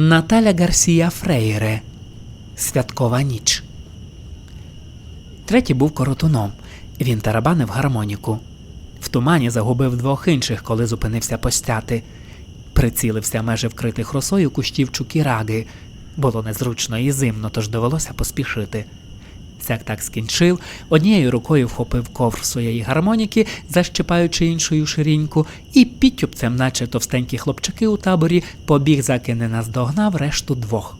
Наталя Гарсія Фрейре. Святкова ніч. Третій був коротуном. Він тарабанив гармоніку. В тумані загубив двох інших, коли зупинився постяти. Прицілився майже вкритих росою кущів чукіраги. Було незручно і зимно, тож довелося поспішити. Сяк так скінчив, однією рукою вхопив ковр своєї гармоніки, защипаючи іншою ширіньку, і підтюпцем, наче товстенькі хлопчаки у таборі, побіг, заки не наздогнав решту двох.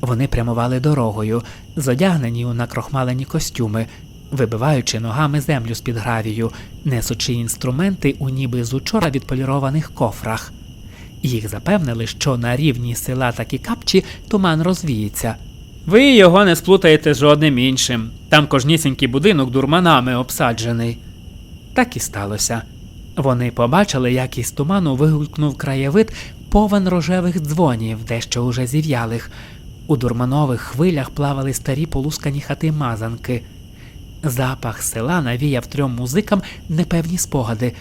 Вони прямували дорогою, зодягнені у накрохмалені костюми, вибиваючи ногами землю з-під гравію, несучи інструменти у ніби з учора відполірованих кофрах. Їх запевнили, що на рівні села такі капчі туман розвіється. Ви його не сплутаєте з жодним іншим. Там кожнісінький будинок дурманами обсаджений. Так і сталося. Вони побачили, як із туману вигулькнув краєвид повен рожевих дзвонів, дещо уже зів'ялих. У дурманових хвилях плавали старі полускані хати мазанки. Запах села навіяв трьом музикам непевні спогади,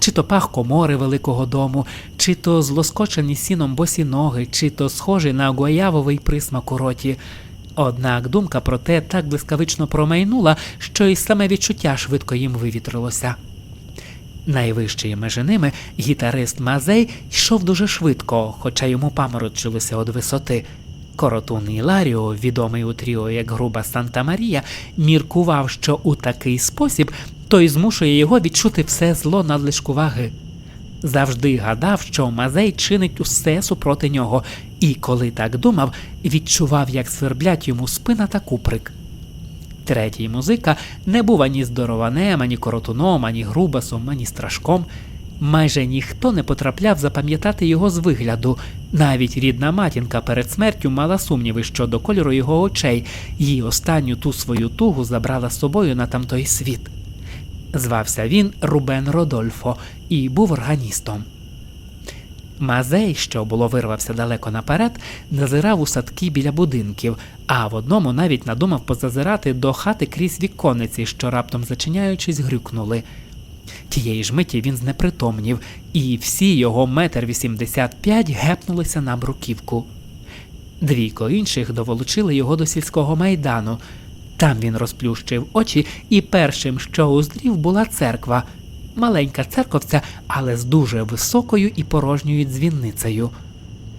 чи то пах комори великого дому, чи то злоскочені сіном босі ноги, чи то схожий на гоявовий присмак у роті. Однак думка про те так блискавично промайнула, що й саме відчуття швидко їм вивітрилося. Найвищий межі ними гітарист Мазей йшов дуже швидко, хоча йому паморочилося від висоти. Коротун Іларіо, відомий у тріо як груба Санта Марія, міркував, що у такий спосіб той змушує його відчути все зло надлишку ваги. Завжди гадав, що Мазей чинить усе супроти нього, і коли так думав, відчував, як сверблять йому спина та куприк. Третій музика не був ані здорованем, ані коротуном, ані грубасом, ані страшком. Майже ніхто не потрапляв запам'ятати його з вигляду. Навіть рідна матінка перед смертю мала сумніви щодо кольору його очей, їй останню ту свою тугу забрала з собою на тамтой світ. Звався він Рубен Родольфо і був органістом. Мазей, що було вирвався далеко наперед, назирав у садки біля будинків, а в одному навіть надумав позазирати до хати крізь віконниці, що раптом зачиняючись, грюкнули. Тієї ж миті він знепритомнів, і всі його метр вісімдесят п'ять гепнулися на бруківку. Двійко інших доволочили його до сільського майдану. Там він розплющив очі, і першим, що уздрів, була церква. Маленька церковця, але з дуже високою і порожньою дзвінницею.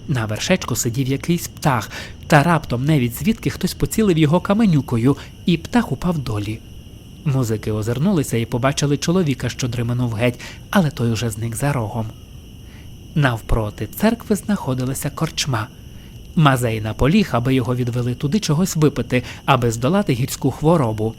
На вершечку сидів якийсь птах, та раптом навіть звідки хтось поцілив його каменюкою, і птах упав долі. Музики озирнулися і побачили чоловіка, що дременув геть, але той уже зник за рогом. Навпроти церкви знаходилася корчма. Мазей наполіг, аби його відвели туди чогось випити, аби здолати гірську хворобу.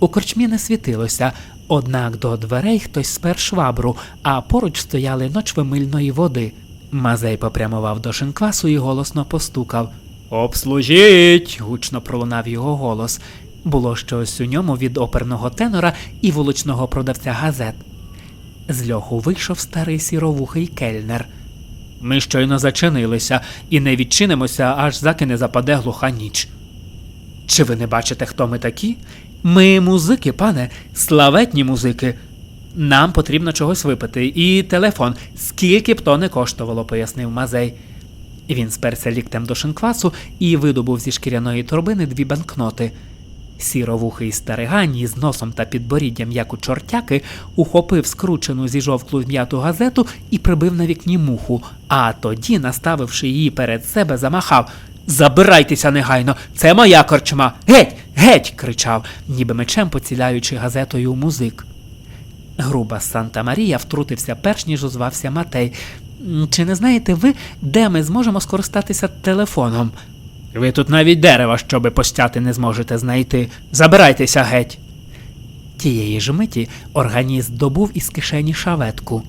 У корчмі не світилося, однак до дверей хтось спер швабру, а поруч стояли ночви мильної води. Мазей попрямував до шинквасу і голосно постукав. Обслужіть. гучно пролунав його голос. Було щось у ньому від оперного тенора і вуличного продавця газет. З льоху вийшов старий сіровухий кельнер. Ми щойно зачинилися і не відчинимося, аж заки не западе глуха ніч. Чи ви не бачите, хто ми такі? Ми музики, пане, славетні музики. Нам потрібно чогось випити, і телефон, скільки б то не коштувало, пояснив Мазей. Він сперся ліктем до шинквасу і видобув зі шкіряної торбини дві банкноти. Сіровухий старигань із носом та підборіддям, як у чортяки, ухопив скручену зі жовклу м'яту газету і прибив на вікні муху, а тоді, наставивши її перед себе, замахав Забирайтеся негайно, це моя корчма. Геть, геть. кричав, ніби мечем поціляючи газетою музик. Груба Санта Марія втрутився перш ніж озвався Матей. Чи не знаєте ви, де ми зможемо скористатися телефоном? Ви тут навіть дерева, щоби постяти, не зможете знайти. Забирайтеся геть. Тієї ж миті органіст добув із кишені шаветку.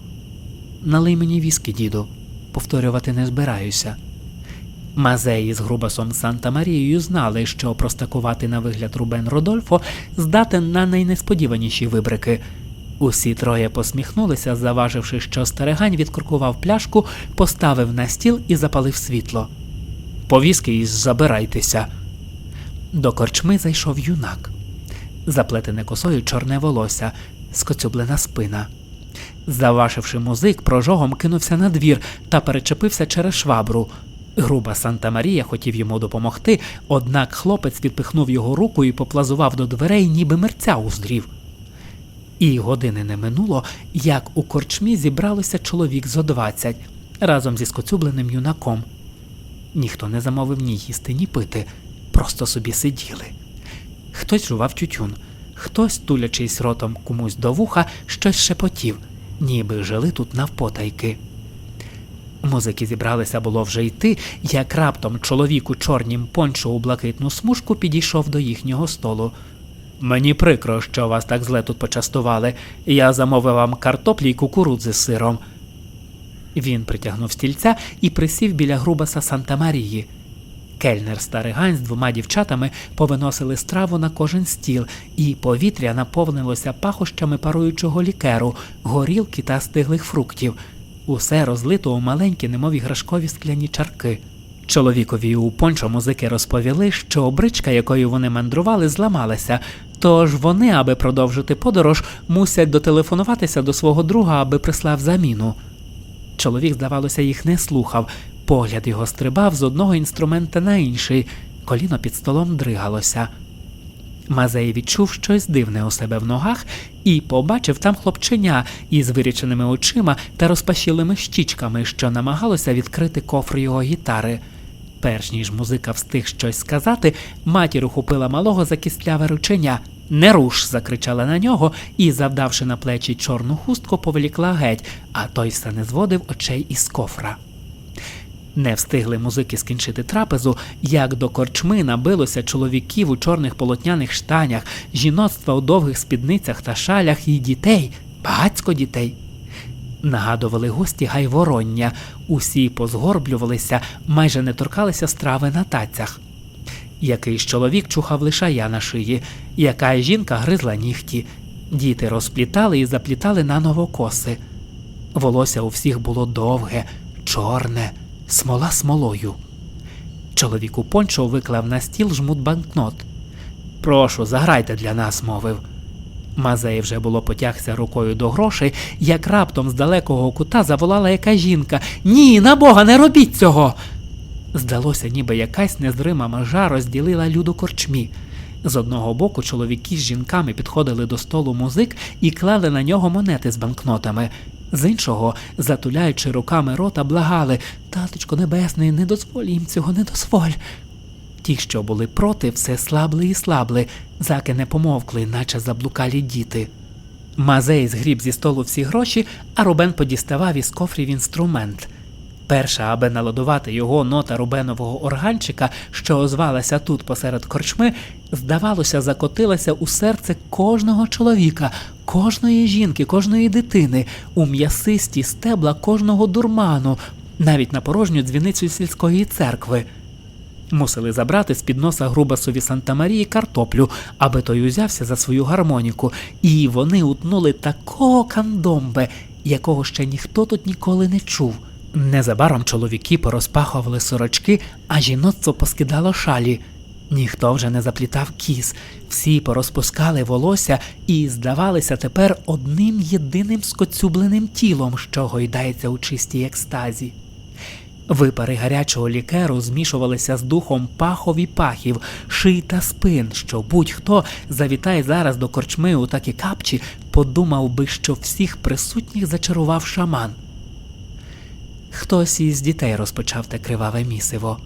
Налий мені віскі, діду, повторювати не збираюся. Мазеї з Грубасом Санта Марією знали, що простакувати на вигляд Рубен Родольфо здатен на найнесподіваніші вибрики. Усі троє посміхнулися, заваживши, що старигань відкуркував пляшку, поставив на стіл і запалив світло. Повізки і забирайтеся. До корчми зайшов юнак. Заплетене косою чорне волосся, скоцюблена спина. Завашивши музик, прожогом кинувся на двір та перечепився через швабру. Груба Санта Марія хотів йому допомогти, однак хлопець відпихнув його руку і поплазував до дверей, ніби мерця уздрів. І години не минуло, як у корчмі зібралося чоловік зо двадцять разом зі скоцюбленим юнаком. Ніхто не замовив ні їсти, ні пити, просто собі сиділи. Хтось жував тютюн, хтось, тулячись ротом комусь до вуха, щось шепотів, ніби жили тут навпотайки. Музики зібралися було вже йти, як раптом чоловік у чорнім пончо у блакитну смужку підійшов до їхнього столу. Мені прикро, що вас так зле тут почастували. Я замовив вам картоплі й кукурудзи з сиром. Він притягнув стільця і присів біля грубаса Санта Марії. Кельнер Старигань з двома дівчатами повиносили страву на кожен стіл, і повітря наповнилося пахощами паруючого лікеру, горілки та стиглих фруктів. Усе розлито у маленькі, немов іграшкові скляні чарки. Чоловікові у пончо музики розповіли, що обричка, якою вони мандрували, зламалася, тож вони, аби продовжити подорож, мусять дотелефонуватися до свого друга, аби прислав заміну. Чоловік, здавалося, їх не слухав. Погляд його стрибав з одного інструмента на інший, коліно під столом дригалося. Мазей відчув щось дивне у себе в ногах і побачив там хлопченя із виріченими очима та розпашілими щічками, що намагалося відкрити кофр його гітари. Перш ніж музика встиг щось сказати, матір ухопила малого за кістляве рученя. Не руш. закричала на нього і, завдавши на плечі чорну хустку, повелікла геть, а той все не зводив очей із кофра. Не встигли музики скінчити трапезу, як до корчми набилося чоловіків у чорних полотняних штанях, жіноцтва у довгих спідницях та шалях і дітей, багацько дітей. Нагадували гості гайвороння, усі позгорблювалися, майже не торкалися страви на тацях. Якийсь чоловік чухав лишая на шиї, яка жінка гризла нігті, діти розплітали і заплітали наново коси. Волосся у всіх було довге, чорне, смола смолою. Чоловік у пончо виклав на стіл жмут банкнот. Прошу, заграйте для нас, мовив. Мазей вже було потягся рукою до грошей, як раптом з далекого кута заволала яка жінка Ні, на Бога, не робіть цього. Здалося, ніби якась незрима межа розділила люду корчмі. З одного боку чоловіки з жінками підходили до столу музик і клали на нього монети з банкнотами. З іншого, затуляючи руками рота, благали Таточко небесний, не дозволь їм цього, не дозволь. Ті, що були проти, все слабли і слабли, заки не помовкли, наче заблукалі діти. Мазей згріб зі столу всі гроші, а Рубен подіставав із кофрів інструмент. Перша, аби наладувати його нота рубенового органчика, що озвалася тут посеред корчми, здавалося, закотилася у серце кожного чоловіка, кожної жінки, кожної дитини, у м'ясисті стебла кожного дурману, навіть на порожню дзвіницю сільської церкви. Мусили забрати з під носа Грубасові Санта Марії картоплю, аби той узявся за свою гармоніку, і вони утнули такого кандомбе, якого ще ніхто тут ніколи не чув. Незабаром чоловіки порозпахували сорочки, а жіноцтво поскидало шалі. Ніхто вже не заплітав кіз, всі порозпускали волосся і здавалися тепер одним єдиним скоцюбленим тілом, що гойдається у чистій екстазі. Випари гарячого лікеру змішувалися з духом пахов і пахів, ший та спин, що будь-хто завітає зараз до корчми у такі капчі, подумав би, що всіх присутніх зачарував шаман. Хтось із дітей розпочав те криваве місиво.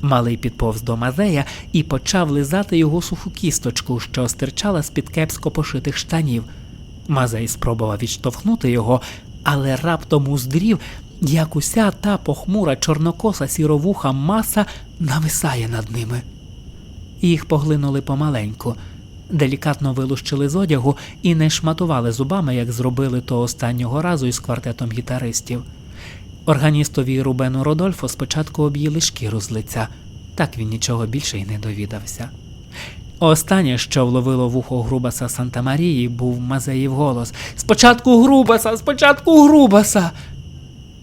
Малий підповз до мазея і почав лизати його суху кісточку, що стирчала з-під кепсько пошитих штанів. Мазей спробував відштовхнути його, але раптом уздрів, як уся та похмура чорнокоса сіровуха маса нависає над ними. Їх поглинули помаленьку, делікатно вилущили з одягу і не шматували зубами, як зробили то останнього разу із квартетом гітаристів. Органістові Рубену Родольфо спочатку об'їли шкіру з лиця, так він нічого більше й не довідався. Останнє, що вловило вухо Грубаса Санта Марії, був Мазеїв голос Спочатку Грубаса, спочатку Грубаса.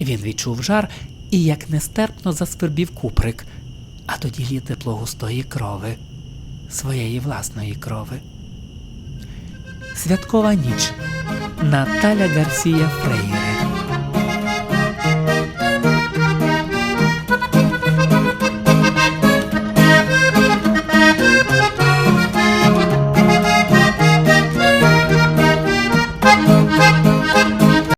Він відчув жар і як нестерпно засвербів куприк, а тоді лі тепло густої крови, своєї власної крови. Святкова ніч Наталя Гарсія Фрейре